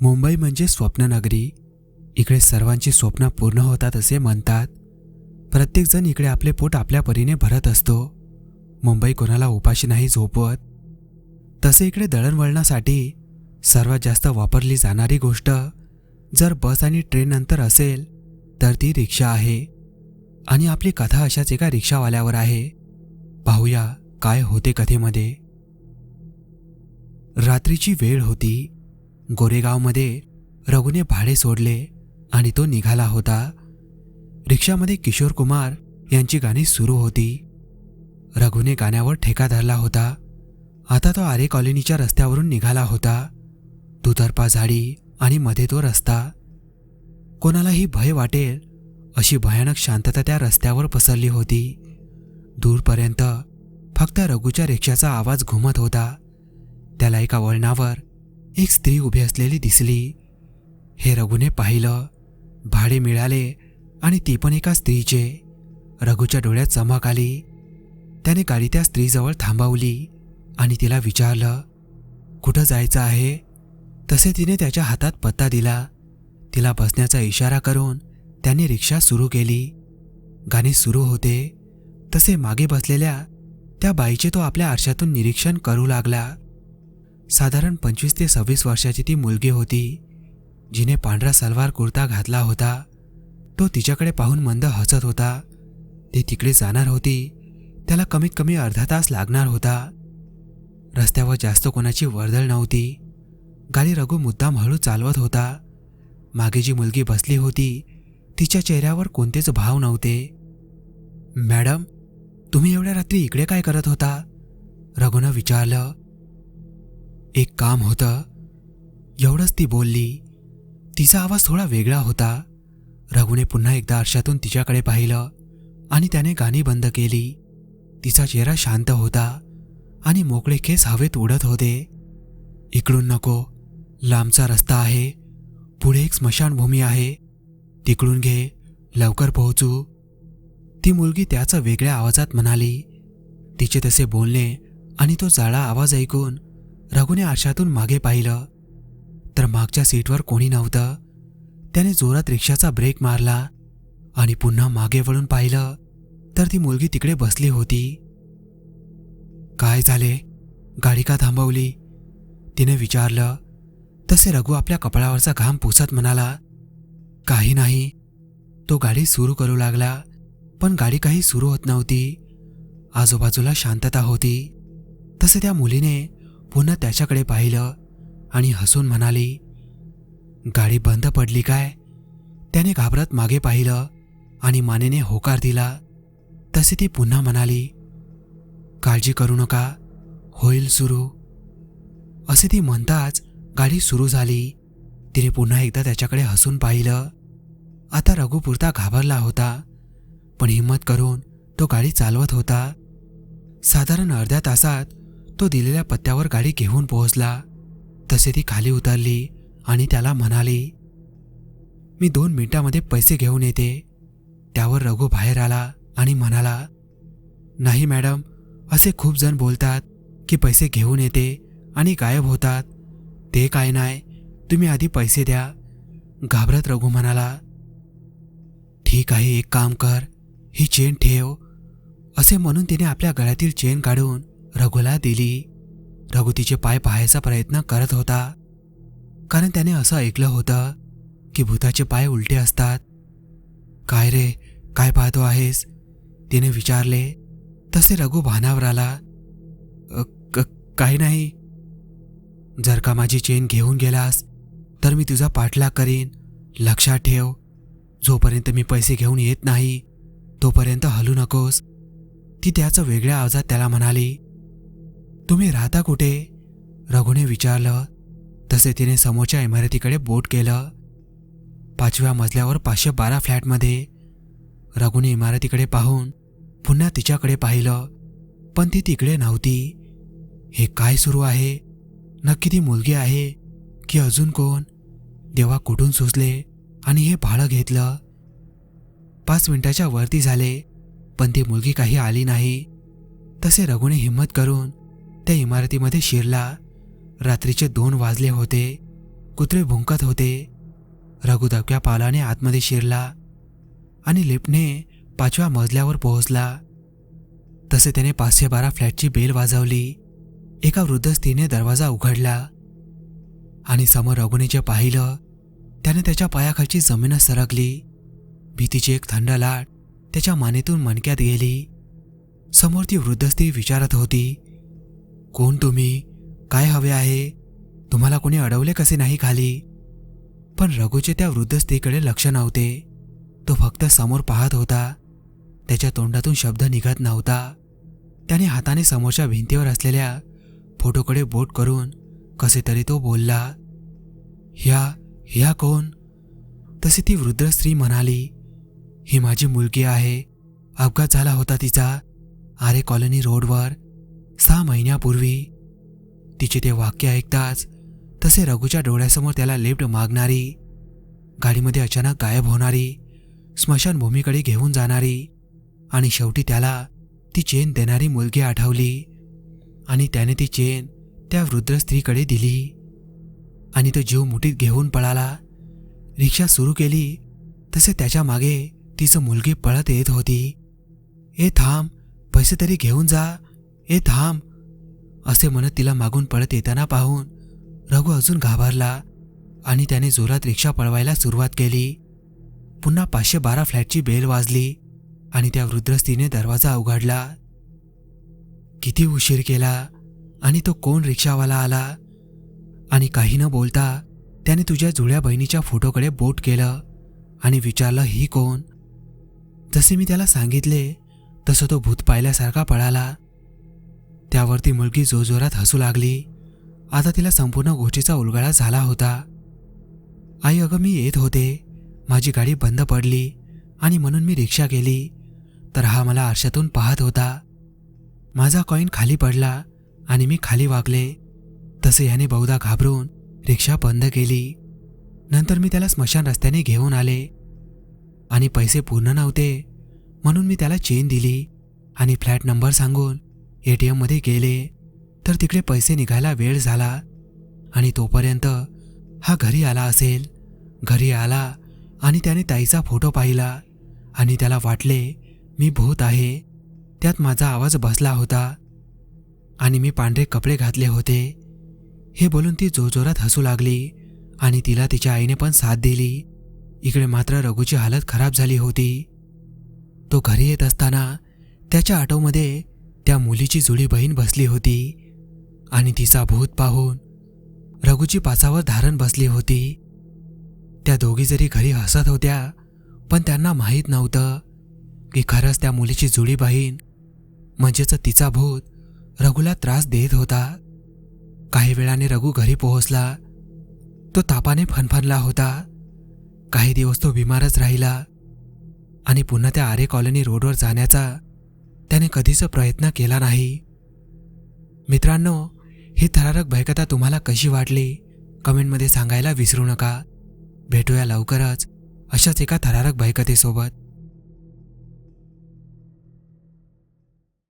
मुंबई म्हणजे स्वप्ननगरी इकडे सर्वांची स्वप्न पूर्ण होतात असे म्हणतात. प्रत्येकजण इकडे आपले पोट आपल्या परीने भरत असतो. मुंबई कोणाला उपाशी नाही झोपवत. तसे इकडे दळणवळणासाठी सर्वात जास्त वापरली जाणारी गोष्ट जर बस आणि ट्रेन नंतर असेल तर ती रिक्षा आहे. आणि आपली कथा अशाच एका रिक्षावाल्यावर आहे. पाहूया काय होते कथेमध्ये. रात्रीची वेळ होती. गोरेगावमध्ये रघुने भाडे सोडले. आणि तो निघाला होता. रिक्षामध्ये किशोर कुमार यांची गाणी सुरू होती. रघुने गाण्यावर ठेका धरला होता. आता तो आरे कॉलनीच्या रस्त्यावरून निघाला होता. दुतर्फा झाडी आणि मध्ये तो रस्ता. कोणालाही भय वाटेल अशी भयानक शांतता त्या रस्त्यावर पसरली होती. दूरपर्यंत फक्त रघुच्या रिक्षाचा आवाज घुमत होता. त्याला एका वळणावर एक स्त्री उभी असलेली दिसली. हे रघुने पाहिलं. भाडे मिळाले आणि ती पण एका स्त्रीचे. रघुच्या डोळ्यात चमक आली. त्याने गाडी त्या स्त्रीजवळ थांबवली आणि तिला विचारलं कुठं जायचं आहे? तसे तिने त्याच्या हातात पत्ता दिला. तिला बसण्याचा इशारा करून त्याने रिक्षा सुरू केली. गाणे सुरू होते. तसे मागे बसलेल्या त्या बाईचे तो आपल्या आरशातून निरीक्षण करू लागला. साधारण पंचवीस ते सव्वीस वर्षाची ती मुलगी होती. जिने पांढरा सलवार कुर्ता घातला होता तो तिच्याकडे पाहून मंद हसत होता. ती तिकडे जाणार होती त्याला कमीत कमी अर्धा तास लागणार होता. रस्त्यावर जास्त कोणाची वर्दळ नव्हती. गाडी रघु मुद्दाम हळू चालवत होता. मागे जी मुलगी बसली होती तिच्या चेहऱ्यावर कोणतेच भाव नव्हते. मॅडम तुम्ही एवढ्या रात्री इकडे काय करत होता? रघुनं विचारलं. एक काम होतं. एवढंच ती बोलली. तिचा आवाज थोडा वेगळा होता. रघुने पुन्हा एकदा आरशातून तिच्याकडे पाहिलं आणि त्याने गाणी बंद केली. तिचा चेहरा शांत होता आणि मोकळे केस हवेत उडत होते. इकडून नको लांबचा रस्ता आहे पुढे एक स्मशानभूमी आहे. तिकडून घे लवकर पोहोचू. ती मुलगी त्याचं वेगळ्या आवाजात म्हणाली. तिचे तसे बोलणे आणि तो जाळा आवाज ऐकून रघुने आरशातून मागे पाहिलं. तर मागच्या सीटवर कोणी नव्हतं. त्याने जोरात रिक्षाचा ब्रेक मारला आणि पुन्हा मागे वळून पाहिलं तर ती मुलगी तिकडे बसली होती. काय झाले? गाडी का थांबवली? तिने विचारलं. तसे रघु आपल्या कपाळावरचा घाम पुसत म्हणाला काही नाही. तो गाडी सुरू करू लागला पण गाडी काही सुरू होत नव्हती. आजूबाजूला शांतता होती. तसे त्या मुलीने पुन्हा त्याच्याकडे पाहिलं. आणि हसून म्हणाली गाडी बंद पडली काय? त्याने घाबरत मागे पाहिलं आणि मानेने होकार दिला. तसे ती पुन्हा म्हणाली काळजी करू नका होईल सुरू. असे ती म्हणताच गाडी सुरू झाली. तिने पुन्हा एकदा त्याच्याकडे हसून पाहिलं. आता रघुपुरता घाबरला होता पण हिंमत करून तो गाडी चालवत होता. साधारण अर्ध्या तासात तो दिलेल्या पत्त्यावर गाडी घेऊन पोहोचला. तसे ती खाली उतरली आणि त्याला म्हणाली मी दोन मिनिटामध्ये पैसे घेऊन येते. त्यावर रघु बाहेर आला आणि म्हणाला नाही मॅडम असे खूप जण बोलतात की पैसे घेऊन येते आणि गायब होतात. ते काय नाही तुम्ही आधी पैसे द्या. घाबरत रघु म्हणाला ठीक आहे एक काम कर ही चेन ठेव. असे म्हणून तिने आपल्या गळ्यातील चेन काढून रघुला दिली. रघु तिचे पाय पाहायचा प्रयत्न करत होता. कारण त्याने असं ऐकलं होतं की भूताचे पाय उलटे असतात. काय रे? काय पाहतो आहेस? तिने विचारले. तसे रघु भानावर आला. क- काही नाही. जर का माझी चेन घेऊन गेलास तर मी तुझा पाठलाग करीन. लक्षात ठेव. जोपर्यंत मी पैसे घेऊन येत नाही तोपर्यंत हलू नकोस. ती त्याचं वेगळ्या आवाजात त्याला म्हणाली. तुम्ही राहता कुठे? रघुने विचारलं. तसे तिने समोरच्या इमारतीकडे बोट केलं. पाचव्या मजल्यावर पाचशे बारा फ्लॅटमध्ये. रघुने इमारतीकडे पाहून पुन्हा तिच्याकडे पाहिलं. पण ती तिकडे नव्हती. हे काय सुरू आहे? नक्की ती मुलगी आहे की अजून कोण? देवा कुठून सुचले आणि हे भाडं घेतलं? पाच मिनिटाच्या वरती झाले पण ती मुलगी काही आली नाही. तसे रघुने हिंमत करून त्या इमारतीमध्ये शिरला. रात्रीचे दोन वाजले होते. कुत्रे भुंकत होते. रघु दबक्या पालाने आतमध्ये शिरला आणि लिफ्टने पाचव्या मजल्यावर पोहोचला. तसे त्याने पाचशे बारा फ्लॅटची बेल वाजवली. एका वृद्ध स्त्रीने दरवाजा उघडला आणि समोर रघुनीचे पाहिलं. त्याने त्याच्या पायाखालची जमीनच सरकली. भीतीची एक थंड लाट त्याच्या मानेतून मणक्यात गेली. समोर ती वृद्ध स्त्री विचारत होती कोण तुम्ही? काय हवे आहे? तुम्हाला कोणी अडवले कसे नाही खाली? पण रघुचे त्या वृद्ध स्त्रीकडे लक्ष नव्हते. तो फक्त समोर पाहत होता. त्याच्या तोंडातून शब्द निघत नव्हता. त्याने हाताने समोरच्या भिंतीवर असलेल्या फोटोकडे बोट करून कसे तरी तो बोलला ह्या ह्या कोण? तशी ती वृद्ध स्त्री म्हणाली ही माझी मुलगी आहे. अपघात झाला होता तिचा. आरे कॉलनी रोडवर सहा महिन्यापूर्वी तिचे ते वाक्य ऐकताच तसे रघुच्या डोळ्यासमोर त्याला लिफ्ट मागणारी गाडीमध्ये अचानक गायब होणारी स्मशानभूमीकडे घेऊन जाणारी आणि शेवटी त्याला ती चेन देणारी मुलगी आठवली आणि त्याने ती चेन त्या वृद्ध स्त्रीकडे दिली आणि तो जीव मुठीत घेऊन पळाला. रिक्षा सुरू केली तसे त्याच्यामागे तिचं मुलगी पळत येत होती. ए थांब पैसे तरी घेऊन जा ए थांब. असे म्हणत तिला मागून पळत येताना पाहून रघु अजून घाबरला आणि त्याने जोरात रिक्षा पळवायला सुरुवात केली. पुन्हा पाचशे बारा फ्लॅटची बेल वाजली आणि त्या वृद्ध स्त्रीने दरवाजा उघडला. किती उशीर केला आणि तो कोण रिक्षावाला आला? आणि काही न बोलता त्याने तुझ्या जुळ्या बहिणीच्या फोटोकडे बोट केलं आणि विचारलं ही कोण? जसे मी त्याला सांगितले तसं तो भूत पाहिल्यासारखा पळाला. त्यावरती मुलगी जोरजोरात हसू लागली. आता तिला संपूर्ण गोष्टीचा उलगडा झाला होता. आई अगं मी येत होते. माझी गाडी बंद पडली आणि म्हणून मी रिक्षा केली. तर हा मला आरशातून पाहत होता. माझा कॉईन खाली पडला आणि मी खाली वागले. तसे याने बहुधा घाबरून रिक्षा बंद केली. नंतर मी त्याला स्मशान रस्त्याने घेऊन आले. आणि पैसे पूर्ण नव्हते. म्हणून मी त्याला चेन दिली आणि फ्लॅट नंबर सांगून ए टी एममध्ये गेले तर तिकडे पैसे निघायला वेळ झाला आणि तोपर्यंत हा घरी आला असेल. घरी आला आणि त्याने ताईचा फोटो पाहिला आणि त्याला वाटले मी भूत आहे. त्यात माझा आवाज बसला होता आणि मी पांढरे कपडे घातले होते. हे बोलून ती जोरजोरात हसू लागली आणि तिला तिच्या आईने पण साथ दिली. इकडे मात्र रघुची हालत खराब झाली होती. तो घरी येत असताना त्याच्या ऑटोमध्ये त्या मुलीची जुळी बहीण बसली होती आणि तिचा भूत पाहून रघुची पाचावर धारण बसली होती. त्या दोघी जरी घरी हसत होत्या पण त्यांना माहीत नव्हतं की खरंच त्या मुलीची जुळी बहीण म्हणजेच तिचा भूत रघुला त्रास देत होता. काही वेळाने रघु घरी पोहोचला. तो तापाने फनफनला होता. काही दिवस तो बिमारच राहिला आणि पुन्हा त्या आरे कॉलनी रोडवर जाण्याचा त्याने कधीच प्रयत्न केला नाही. मित्रांनो ही थरारक भयकथा तुम्हाला कशी वाटली? कमेंटमध्ये सांगायला विसरू नका. भेटूया लवकरच अशाच एका थरारक भयकथेसोबत.